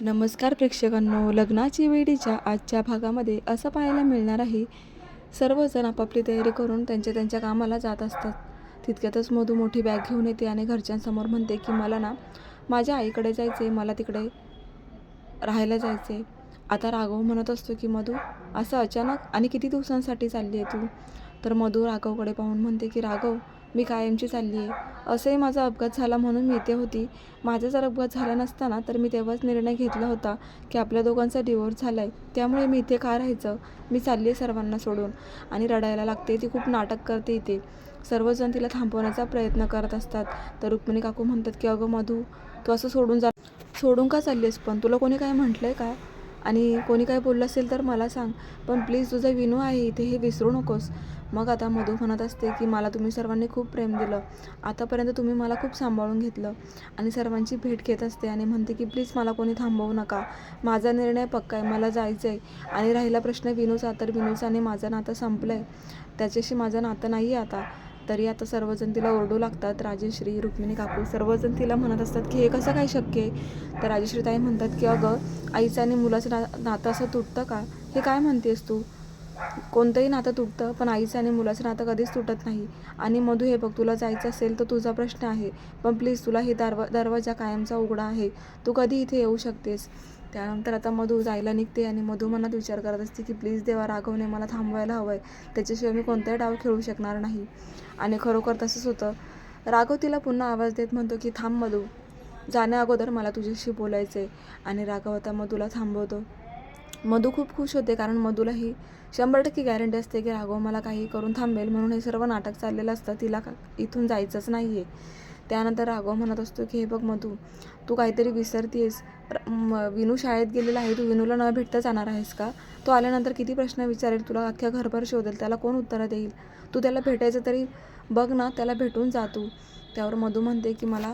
नमस्कार प्रेक्षकांनो लग्नाची वेळीच्या आजच्या भागामध्ये असं पाहायला मिळणार आहे सर्वजण आपापली तयारी करून त्यांच्या त्यांच्या कामाला जात असतात. तितक्यातच मधू मोठी बॅग घेऊन येते आणि घरच्यांसमोर म्हणते की मला ना माझ्या आईकडे जायचे मला तिकडे राहायला जायचं आहे आता राघव म्हणत असतो की मधू असं अचानक आणि किती दिवसांसाठी चालली आहे तू? तर मधू राघवकडे पाहून म्हणते की राघव मी कायमची चालली आहे. असंही माझा अपघात झाला म्हणून मी इथे होती. माझा जर अपघात झाला नसता ना तर मी तेव्हाच निर्णय घेतला होता की आपल्या दोघांचा डिवोर्स झाला आहे त्यामुळे मी इथे का राहायचं? मी चालली आहे सर्वांना सोडून. आणि रडायला लागते ती खूप नाटक करते इथे. सर्वजण तिला थांबवण्याचा प्रयत्न करत असतात. तर रुक्मिणी काकू म्हणतात की अगं मधू तू असं सोडून जा. सोडून का चाललीस पण तुला कोणी काय म्हटलं आहे का? आणि कोणी काय बोललं असेल तर मला सांग. पण प्लीज तुझा विनू आहे इथे हे विसरू नकोस. मग आता मधू म्हणत असते की मला तुम्ही सर्वांनी खूप प्रेम दिलं. आतापर्यंत तुम्ही मला खूप सांभाळून घेतलं. आणि सर्वांची भेट घेत असते आणि म्हणते की प्लीज मला कोणी थांबवू नका. माझा निर्णय पक्का आहे मला जायचं आहे आणि राहिला प्रश्न विनूचा तर विनूचा आणि माझं नातं संपलं आहे त्याच्याशी माझं नातं नाही आहे आता. तरी आता सर्वजण तिला ओरडू लागतात. राजेश्री रुक्मिणी काकू सर्वजण तिला म्हणत असतात की हे कसं काय शक्य आहे? तर राजेश्री ताई म्हणतात की अगं आईचं आणि मुलाचं ना नातं असं तुटतं का? हे काय म्हणतेस तू? कोणतंही नातं तुटतं पण आईचं आणि मुलाचं नातं कधीच तुटत नाही. आणि मधू हे बघ तुला जायचं असेल तर तुझा प्रश्न आहे. पण प्लीज तुला हे दरवा दरवाजा कायमचा उघडा आहे. तू कधी इथे येऊ शकतेस? त्यानंतर आता मधू जायला निघते आणि मधू मनात विचार करत असते की प्लीज देवा राघवने मला थांबवायला हवं आहे त्याच्याशिवाय मी कोणताही डाव खेळू शकणार नाही. आणि खरोखर तसंच होतं. राघव तिला पुन्हा आवाज देत म्हणतो की थांब मधू. जाण्या अगोदर मला तुझ्याशी बोलायचं आहे आणि राघव आता मधूला थांबवतो. मधू खूप खुश होते कारण मधूला ही शंभर टक्के गॅरंटी असते की राघव मला काही करून थांबेल. म्हणून हे सर्व नाटक चाललेलं असतं. तिला का इथून जायचंच नाही आहे त्यानंतर राघव म्हणत असतो की हे बघ मधू तू काहीतरी विसरतीयस. म- विनू शाळेत गेलेला आहे. तू विनूला न भेटता जाणार आहेस का? तो आल्यानंतर किती प्रश्न विचारेल? तुला अख्ख्या घरभर शोधेल. त्याला कोण उत्तरं देईल? तू त्याला भेटायचं तरी बघ ना त्याला भेटून जा तू. त्यावर मधू म्हणते की मला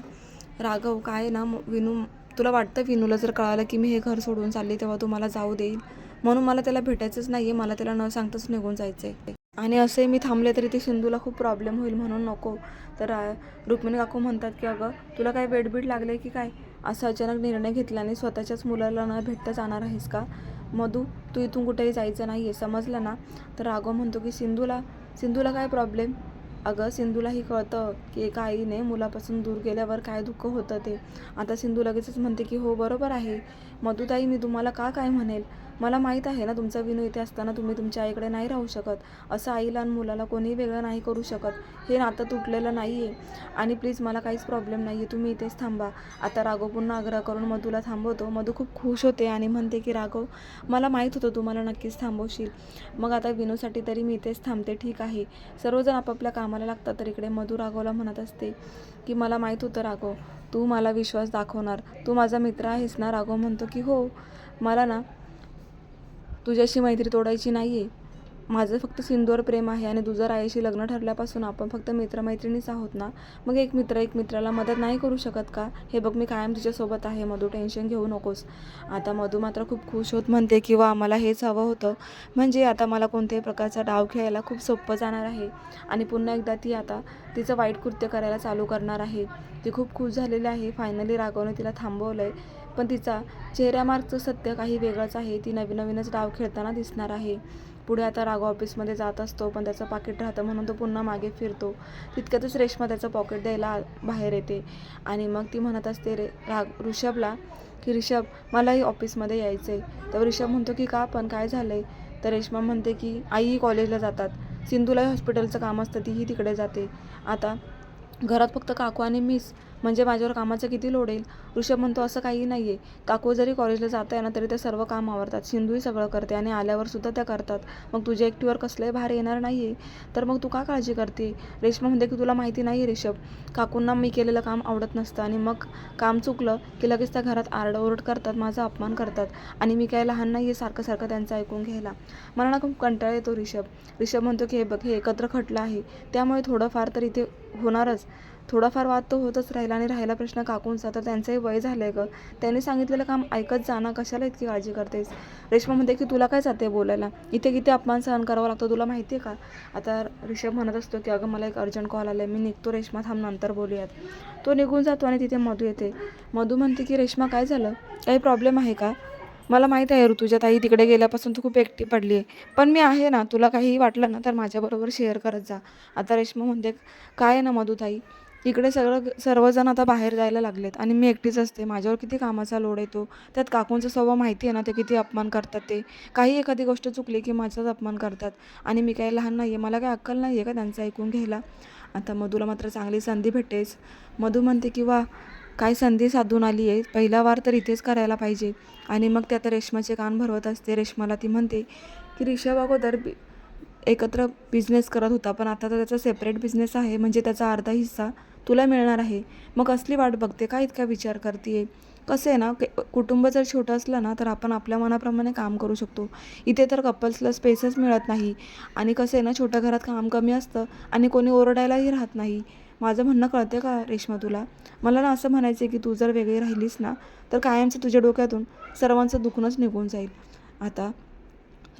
राघव काय ना विनू तुला वाटतं विनूला जर कळालं की मी हे घर सोडून चालले तेव्हा तू मला जाऊ देईल? म्हणून मला त्याला भेटायचंच नाही आहे मला त्याला न सांगताच निघून जायचं आहे आणि असे मी थांबले तरी ते सिंधूला खूप प्रॉब्लेम होईल म्हणून नको. तर रुक्मिणी काकू म्हणतात की अगं तुला काय वेडबीड लागले की काय? असं अचानक निर्णय घेतल्याने स्वतःच्याच मुलाला न भेटता जाणार आहेस का? मधू तू इथून कुठेही जायचं नाही आहे समजलं ना? तर राघव म्हणतो की सिंधूला सिंधूला काय प्रॉब्लेम अगं सिंधूलाही कळतं की एका आईने मुलापासून दूर गेल्यावर काय दुःख होतं ते. आता सिंधू लगेचच म्हणते की हो बरोबर आहे. मधुताई मी तुम्हाला का काय म्हणेल? मला माहीत आहे ना तुमचा विनू इथे असताना तुम्ही तुमच्या आईकडे नाही राहू शकत. असं आईला आणि मुलाला कोणी वेगळं नाही करू शकत. हे नातं तुटलेलं नाही आहे आणि प्लीज मला काहीच प्रॉब्लेम नाही आहे तुम्ही इथेच थांबा. आता राघव पुन्हा आग्रह करून मधूला थांबवतो. मधू खूप खुश होते आणि म्हणते की राघव मला माहीत होतं तुम्हाला नक्कीच थांबवशील. मग आता विनूसाठी तरी मी इथेच थांबते. ठीक आहे. सर्वजण आपापल्या कामाला लागतात तर इकडे मधू राघवला म्हणत असते की मला माहीत होतं राघव. तू मला विश्वास दाखवणार. तू माझा मित्र आहेस ना राघव म्हणतो की हो. मला ना तुझ्याशी मैत्री तोडायची नाही आहे माझं फक्त सिंधूवर प्रेम आहे आणि तुझं रायाशी लग्न ठरल्यापासून आपण फक्त मित्रमैत्रिणीच आहोत ना? मग एक मित्र एक मित्राला मदत नाही करू शकत का? हे बघ मी कायम तिच्यासोबत आहे. मधू टेन्शन घेऊ नकोस. आता मधू मात्र खूप खुश होत म्हणते किंवा आम्हाला हेच हवं होतं. म्हणजे आता मला कोणत्याही प्रकारचा डाव खेळायला खूप सोपं जाणार आहे. आणि पुन्हा एकदा ती आता तिचं वाईट कृत्य करायला चालू करणार आहे. ती खूप खुश झालेली आहे. फायनली राघवने तिला थांबवलं आहे पण तिचा चेहऱ्यामार्गचं सत्य काही वेगळंच आहे. ती नवीन नवीनच डाव खेळताना दिसणार आहे. पुढे आता राघव ऑफिसमध्ये जात असतो पण त्याचं पाकिट राहतं म्हणून तो पुन्हा मागे फिरतो. तितक्यातच रेश्मा त्याचं पॉकेट द्यायला बाहेर येते. आणि मग ती म्हणत असते रे राग ऋषभला की ऋषभ मलाही ऑफिसमध्ये यायचं आहे तर ऋषभ म्हणतो की का? पण काय झालं आहे तर रेश्मा म्हणते की आईही कॉलेजला जातात. सिंधूलाही हॉस्पिटलचं काम असतं तीही तिकडे जाते. आता घरात फक्त काकू आणि मीच म्हणजे माझ्यावर कामाचं किती लोड येईल? ऋषभ म्हणतो असं काही नाही आहे काकू जरी कॉलेजला जात आहे ना तरी ते सर्व काम आवडतात सिंधूही सगळं करते आणि आल्यावर सुद्धा त्या करतात. मग तुझ्या एकटीवर कसलंही भार येणार नाही आहे तर मग तू का काळजी करते? रेश्मा म्हणते की तुला माहिती नाही आहे ऋषभ. काकूंना मी केलेलं काम आवडत नसतं आणि मग काम चुकलं की लगेच त्या घरात आरडाओरड करतात माझा अपमान करतात आणि मी काय लहान नाही आहे सारखं सारखं त्यांचं ऐकून घ्यायला. मला ना खूप कंटाळा येतो ऋषभ. ऋषभ म्हणतो की हे बघ हे एकत्र खटलं आहे. त्यामुळे थोडंफार तर इथे होणारच. थोडाफार वाद तर होतच राहिला आणि राहिला प्रश्न काकूंचा. तर त्यांचंही वय झालं आहे गं. त्यांनी सांगितलेलं काम ऐकत जा ना कशाला इतकी काळजी करतेस? रेश्मा म्हणते की तुला काय जाते बोलायला? इथे किती अपमान सहन करावा लागतो तुला माहिती आहे का? आता रिषभ म्हणत असतो की अगं मला एक अर्जंट कॉल आला आहे मी निघतो रेश्मा थांब नंतर बोलूयात. तो निघून जातो आणि तिथे मधू येते. मधू म्हणते की रेश्मा काय झालं? काही प्रॉब्लेम आहे का? मला माहीत आहे ऋतुजा ताई तिकडे गेल्यापासून तू खूप एकटी पडली आहे पण मी आहे ना तुला काहीही वाटलं ना तर माझ्याबरोबर शेअर करत जा. आता रेश्मा म्हणते काय आहे ना मधुताई इकडे सगळं सर्वजण आता बाहेर जायला लागलेत आणि मी एकटीच असते. माझ्यावर किती कामाचा लोड येतो. त्यात काकूंचा स्वभाव माहिती आहे ना ते किती अपमान करतात ते. काही एखादी गोष्ट चुकली की माझाच अपमान करतात. आणि मी काही लहान नाही आहे मला काही अक्कल नाही आहे का त्यांचं ऐकून घ्यायला? आता मधूला मात्र चांगली संधी भेटेस. मधू म्हणते की वा काय संधी साधून आली आहे पहिला वार तर इथेच करायला पाहिजे. आणि मग ते आता रेश्माचे कान भरवत असते. रेश्माला ती म्हणते की रिषभ अगोदर बी एकत्र बिझनेस करत होता. पण आता तर त्याचा सेपरेट बिझनेस आहे. म्हणजे त्याचा अर्धा हिस्सा तुला मिळणार आहे. मग कसली वाट बघते का इतका विचार करते कसं आहे ना कुटुंब जर छोटं असलं ना तर आपण आपल्या मनाप्रमाणे काम करू शकतो. इथे तर कपल्सला स्पेसच मिळत नाही. आणि कसं आहे ना छोट्या घरात काम कमी असतं आणि कोणी ओरडायलाही राहत नाही. माझं म्हणणं कळते का रेश्मा तुला? मला ना असं म्हणायचं आहे की तू जर वेगळी राहिलीस ना तर कायमचं तुझ्या डोक्यातून सर्वांचं दुखणंच निघून जाईल. आता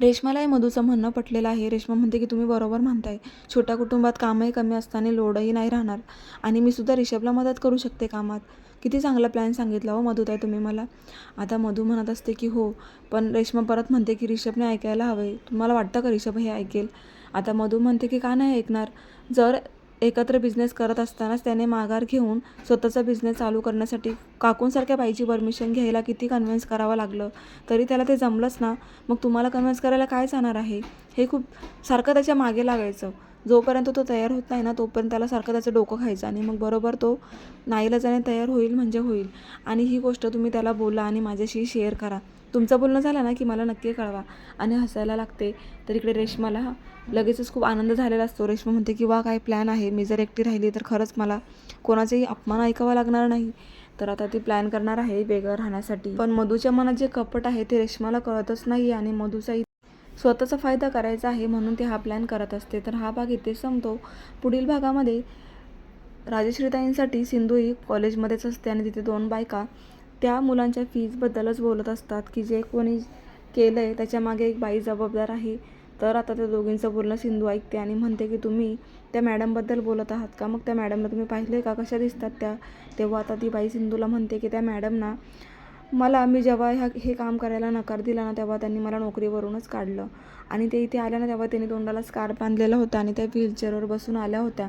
रेश्मालाही मधूचं म्हणणं पटलेलं आहे. रेश्मा म्हणते की तुम्ही बरोबर म्हणताय. छोट्या कुटुंबात कामही कमी असताना लोडही नाही राहणार. आणि मी सुद्धा रिषभला मदत करू शकते कामात. किती चांगला प्लॅन सांगितला हो मधुताई तुम्ही मला. आता मधू म्हणत असते की हो. पण रेश्मा परत म्हणते की रिषभने ऐकायला हवं तुम्हाला वाटतं का रिषभ हे ऐकेल? आता मधू म्हणते की का नाही ऐकणार? जर एकत्र बिझनेस करत असतानाच त्याने माघार घेऊन स्वतःचा बिझनेस चालू करण्यासाठी काकूंसारख्या बाईची परमिशन घ्यायला किती कन्व्हिन्स करावं लागलं? तरी त्याला ते जमलंच ना. मग तुम्हाला कन्व्हिन्स करायला काय जाणार आहे? हे खूप सारखं त्याच्यामागे लागायचं. जोपर्यंत तो तयार होत नाही ना तोपर्यंत त्याला सारखं त्याचं डोकं खायचं आणि मग बरोबर तो नाईलाजाने तयार होईल म्हणजे होईल. आणि ही गोष्ट तुम्ही त्याला बोला आणि माझ्याशी शेअर करा. तुमचं बोलणं झालं ना की मला नक्की कळवा आणि हसायला लागते. तर इकडे रेश्माला लगेचच खूप आनंद झालेला असतो. रेश्मा म्हणते की वा काय प्लॅन आहे? मी जर एकटी राहिली तर खरंच मला कोणाचाही अपमान ऐकावा लागणार नाही. तर आता ती प्लॅन करणार आहे वेगळं राहण्यासाठी. पण मधूच्या मनात जे कपट आहे ते रेश्माला कळतच नाही आणि मधूचाही स्वतःचा फायदा करायचा आहे म्हणून ते हा प्लॅन करत असते. तर हा भाग इथे संपतो. पुढील भागामध्ये राजश्रीताईंसाठी सिंधू ही कॉलेजमध्येच असते आणि तिथे दोन बायका त्या मुलांच्या फीजबद्दलच बोलत असतात की जे कोणी केलं आहे त्याच्यामागे एक बाई जबाबदार आहे. तर आता त्या दोघींचं बोलणं सिंधू ऐकते आणि म्हणते की तुम्ही त्या मॅडमबद्दल बोलत आहात का? मग त्या मॅडमला तुम्ही पाहिले का? कशा दिसतात त्या? तेव्हा आता ती बाई सिंधूला म्हणते की त्या मॅडमना मला मी जेव्हा ह्या हे काम करायला नकार दिला ना तेव्हा त्यांनी मला नोकरीवरूनच काढलं. आणि ते इथे आल्या ना तेव्हा त्यांनी तोंडाला स्कार्फ बांधलेला होता आणि त्या व्हीलचेअरवर बसून आल्या होत्या.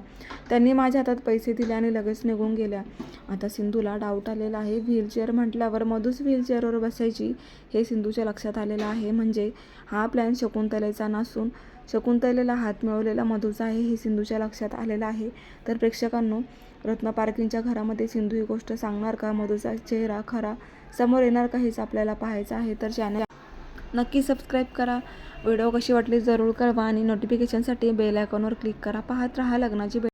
त्यांनी माझ्या हातात पैसे दिले आणि लगेच निघून गेल्या. आता सिंधूला डाऊट आलेला आहे. व्हीलचेअर म्हटल्यावर मधूच व्हीलचेअरवर बसायची हे सिंधूच्या लक्षात आलेलं आहे. म्हणजे हा प्लॅन शकुंतलेचा नसून शकुंतलेला हात मिळवलेला मधूचा आहे हे सिंधूच्या लक्षात आलेलं आहे. तर प्रेक्षकांनो रत्न पार्किंगच्या घरामध्ये सिंधू ही गोष्ट सांगणार का? मधूचा चेहरा खरा समोर येणार का? हेच आपल्याला पाहायचं आहे. तर चॅनल नक्की सबस्क्राईब करा. व्हिडिओ कशी वाटली जरूर कळवा आणि नोटिफिकेशनसाठी बेल आयकॉनवर क्लिक करा. पाहत राहा लग्नाची